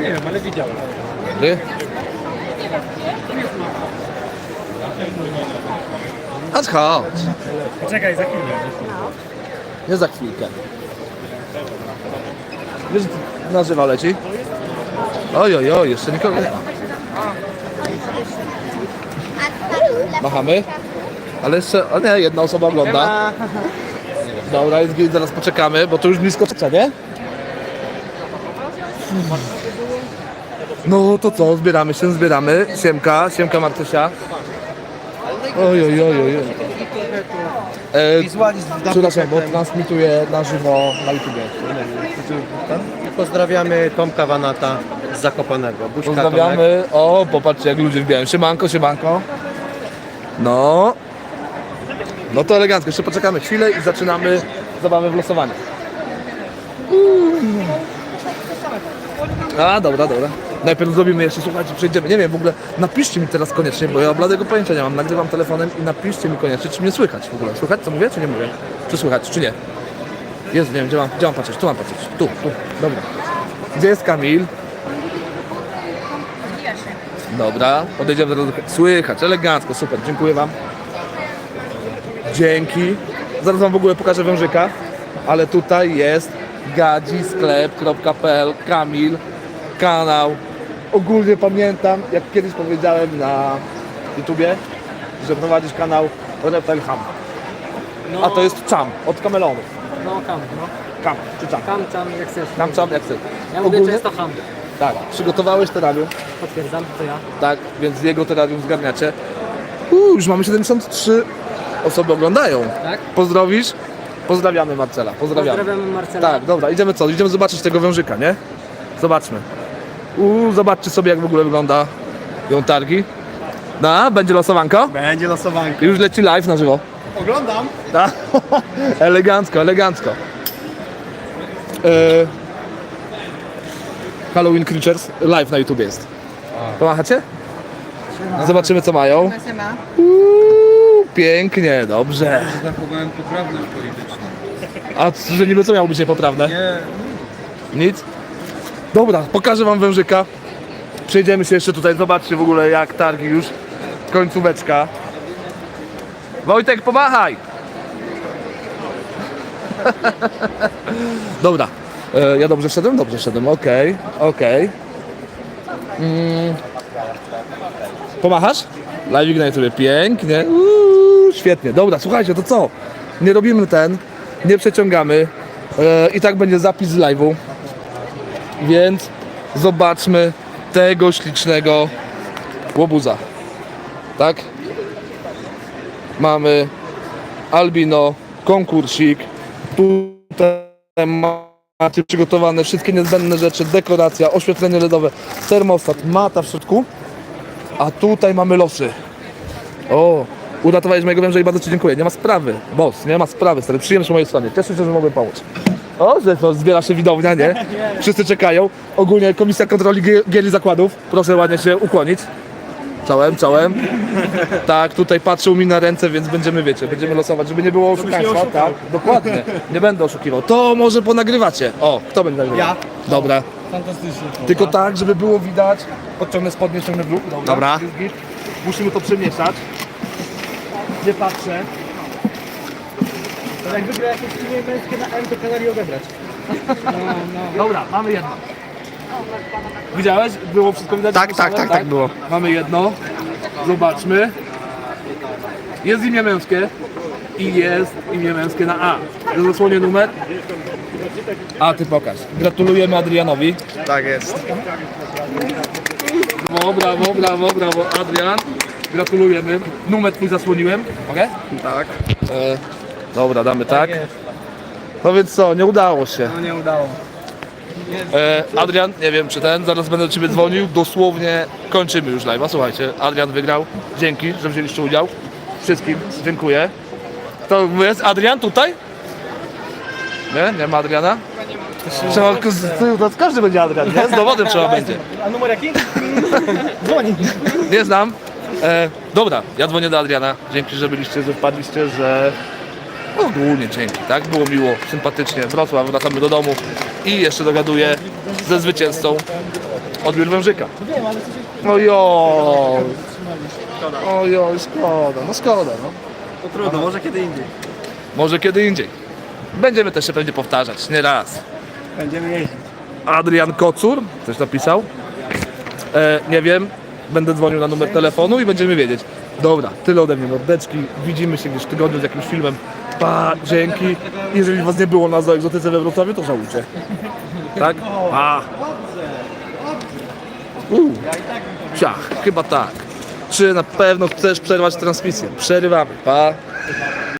Nie wiem, ale widziałem. Ty? Chodź, chodź. Poczekaj, za chwilę. Nie za chwilkę. Wiesz, nazywa leci? Oj, oj, oj, jeszcze nikogo nie ma. Machamy? Ale jeszcze, o nie, jedna osoba ogląda. Dobra, jest git, zaraz poczekamy, bo to już blisko trzecia, nie? No to co, zbieramy się, zbieramy. Siemka, siemka Martysia. Oj, oj, oj, oj. E, przepraszam, bo transmituję na żywo na YouTube. Pozdrawiamy Tomka Wanata z Zakopanego. Buźka. Pozdrawiamy. O, popatrzcie jak ludzie wbijają. Siemanko, siemanko. No. No to elegancko. Jeszcze poczekamy chwilę i zaczynamy zabawę w losowanie. A, dobra, dobra. Najpierw zrobimy jeszcze, słuchajcie, przejdziemy. Nie wiem, w ogóle napiszcie mi teraz koniecznie, bo ja bladego pojęcia nie mam. Nagrywam telefonem i napiszcie mi koniecznie, czy mnie słychać w ogóle. Słychać, co mówię, czy nie mówię? Czy słychać, czy nie? Jest, nie wiem, gdzie mam, gdzie mam patrzeć? Tu mam patrzeć. Tu, tu, dobra. Gdzie jest Kamil? Dobra, podejdziemy do... Słychać, elegancko, super, dziękuję Wam. Dzięki. Zaraz Wam w ogóle pokażę wężyka, ale tutaj jest gadzisklep.pl, Kamil, kanał. Ogólnie pamiętam, jak kiedyś powiedziałem na YouTubie, że prowadzisz kanał Repel Ham. A to jest Cham, od kamelonów. No, kam, no. Kam, czy Cham? Kam, tam, jak chcesz. Kam, Cham, jak chcesz. Ja mówię Ogólnie- często ham. Tak, przygotowałeś terrarium. Potwierdzam, to ja. Tak, więc jego terrarium zgarniacie. Uuu, już mamy 73 osoby oglądają. Tak? Pozdrowisz? Pozdrawiamy Marcela, pozdrawiamy. Pozdrawiam Marcela. Tak, dobra, idziemy co? Idziemy zobaczyć tego wężyka, nie? Zobaczmy. Uuu, zobaczcie sobie jak w ogóle wygląda ją targi. No, będzie losowanko? Będzie losowanko. Już leci live na żywo. Oglądam. Tak? elegancko, elegancko. E... Halloween Creatures live na YouTube jest. Pomachacie? Zobaczymy co mają. Uuu, pięknie, dobrze. Zachowałem poprawność polityczną. A że niby co miało być niepoprawne? Nie, Nic? Dobra, pokażę wam wężyka. Przejdziemy się jeszcze tutaj, zobaczcie w ogóle jak targi już. Końcóweczka. Wojtek, pomachaj! Dobra. E, ja dobrze wszedłem? Dobrze wszedłem, okej, okej. Mm. Pomachasz? Live na YouTube, pięknie. Uuu, świetnie. Dobra, słuchajcie, to co? Nie robimy ten, nie przeciągamy. E, I tak będzie zapis z live'u. Więc zobaczmy tego ślicznego łobuza. Tak? Mamy albino, konkursik. Tutaj macie przygotowane wszystkie niezbędne rzeczy, dekoracja, oświetlenie LEDowe, termostat, mata w środku. A tutaj mamy losy. O, uratowałeś mojego węża i bardzo Ci dziękuję. Nie ma sprawy, boss, nie ma sprawy, stary. Przyjemność mojej stronie. Cieszę się, że mogłem pomóc. O, że to zbiera się widownia, nie? Wszyscy czekają. Ogólnie Komisja Kontroli Gie- Gieli Zakładów. Proszę ładnie się ukłonić. Czołem, czołem. Tak, tutaj patrzą mi na ręce, więc będziemy, wiecie, będziemy losować, żeby nie było oszukaństwa. Tak, dokładnie. Nie będę oszukiwał. To może ponagrywacie. O, kto będzie nagrywał? Ja. Dobra. Fantastycznie. Tylko tak, żeby było widać. Podciągnę spodnie, ściągnę brzuch. Dobra. Git. Musimy to przemieszać. Nie patrzę. To jak wygra jakieś imię męskie na M, to kanali odebrać. Dobra, mamy jedno. Widziałeś? Było wszystko widać? Tak, tak, tak, tak było. Mamy jedno. Zobaczmy. Jest imię męskie i jest imię męskie na A. Zasłonie numer. A, ty pokaż. Gratulujemy Adrianowi. Tak jest. Brawo, brawo, brawo, brawo, Adrian. Gratulujemy. Numer twój zasłoniłem. Mogę? Tak. E, dobra, damy tak. No więc co, nie udało się. No nie udało. E, Adrian, nie wiem czy ten, zaraz będę do Ciebie dzwonił. Dosłownie kończymy już live'a. Słuchajcie, Adrian wygrał. Dzięki, że wzięliście udział. Wszystkim dziękuję. To jest Adrian tutaj? Nie? Nie ma Adriana? Trzeba, to każdy będzie Adrian, nie? Z dowodem trzeba będzie. A numer jaki? Dzwoni. Nie znam. E, dobra, ja dzwonię do Adriana. Dzięki, że byliście, że wpadliście, że Ogólnie dzięki, tak? Było miło, sympatycznie. Wrocław, wracamy do domu i jeszcze dogaduję ze zwycięzcą odbiór wężyka. Ojoj. Ojoj, szkoda, no szkoda, no. To trudno, może kiedy indziej. Może kiedy indziej. Będziemy też się pewnie powtarzać, nie raz. Będziemy jeździć. Adrian Kocur, coś napisał. E, nie wiem, będę dzwonił na numer telefonu i będziemy wiedzieć. Dobra, tyle ode mnie mordeczki. Widzimy się gdzieś w tygodniu z jakimś filmem. Pa, dzięki. Jeżeli was nie było na Zoegzotyce we Wrocławiu, to żałujcie. Tak? Pa. Uh. Ciach, chyba tak. Czy na pewno chcesz przerwać transmisję? Przerywamy. Pa.